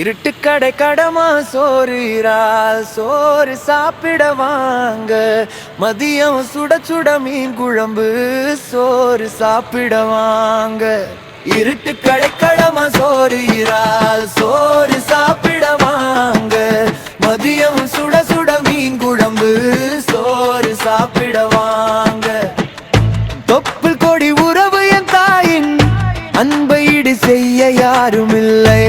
இருட்டு கடை கடமா சோறுறால் சோறு சாப்பிட வாங்க. மதியம் சுட சுட மீன் குழம்பு சோறு சாப்பிட வாங்க. இருட்டு கடை கடமா சோறுறால் சோறு சாப்பிட வாங்க. மதியம் சுட சுட மீன் குழம்பு சோறு சாப்பிட வாங்க. தொப்பு கொடி உறவு என் தாயின் அன்பை ஈடு செய்ய யாரும் இல்லை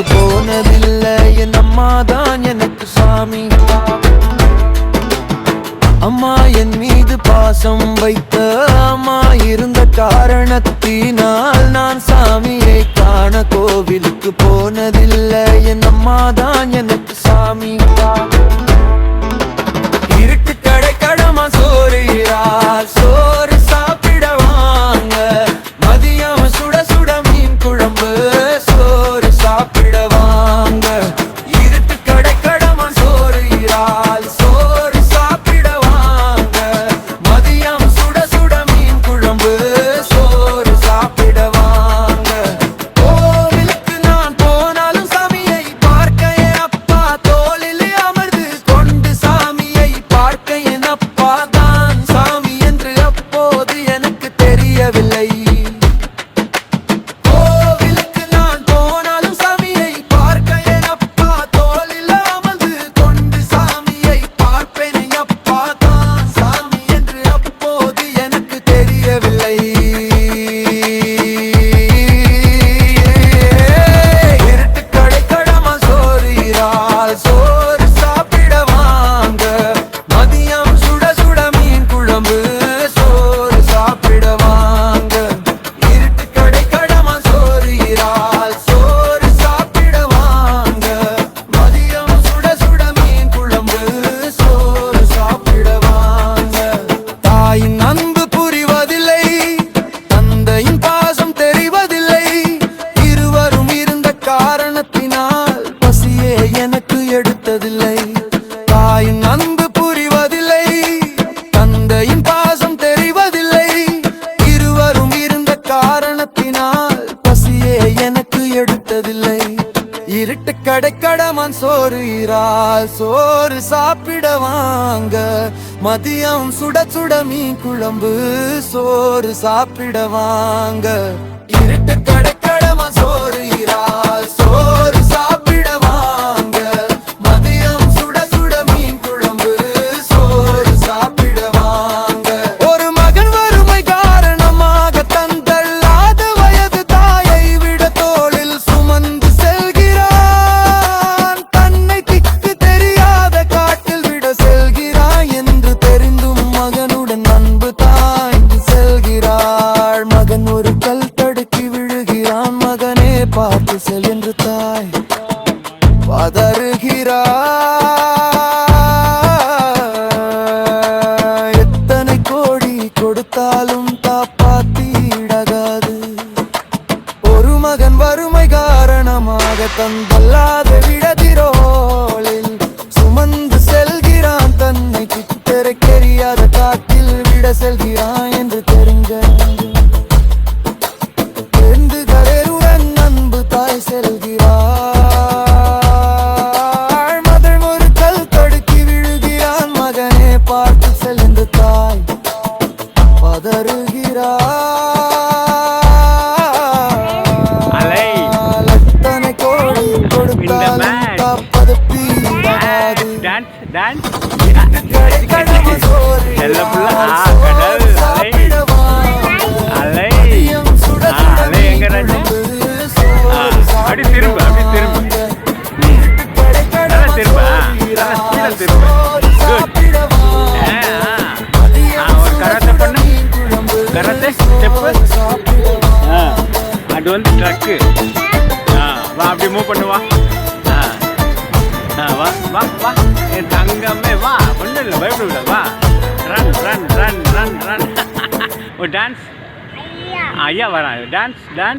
வேலைக்கு போனதில்லை. என் அம்மா தான் எனக்கு சாமி. அம்மா என் மீது பாசம் வைத்த அம்மா இருந்த காரணத்தினால் நான் சாமியை காண கோவிலுக்கு போனதில்லை. என் அம்மா தான் எனக்கு சாமி. இருக்கிறார் சோறு சாப்பிட வாங்க. மதியம் சுட சுட மீன் குழம்பு சோறு சாப்பிட வாங்க. இருட்டு நிற்கிறாய் எத்தனை கோடி கொடுத்தாலும் தாப்பாத்திடகாது ஒரு மகன் வறுமை காரணமாக தன் வல்லாத விடதிரோளில் சுமந்து செல்கிறான். தன்னை சித்தரை கெரியாத காட்டில் விட செல்கிறான். டான்ஸ் செல்ல புள்ள, ஆ, கடல், அலை. அலை அலை எங்க ராஜா? அப்படி திரும்ப, அப்படி திரும்ப. நல்லா திரும்ப, நல்லா திரும்ப. ஒரு கராத்தே பண்ணு. கராத்தே? ஆ, அது வந்து ட்ரக்கு ஆ வா அப்படி மூவ் பண்ணுவா ஆ வா வா வா ஒன்றும் இல்லை பயப்படக்கூடாது வா run run run run run ஒரு டான்ஸ் ஐயா வரான். Dance dance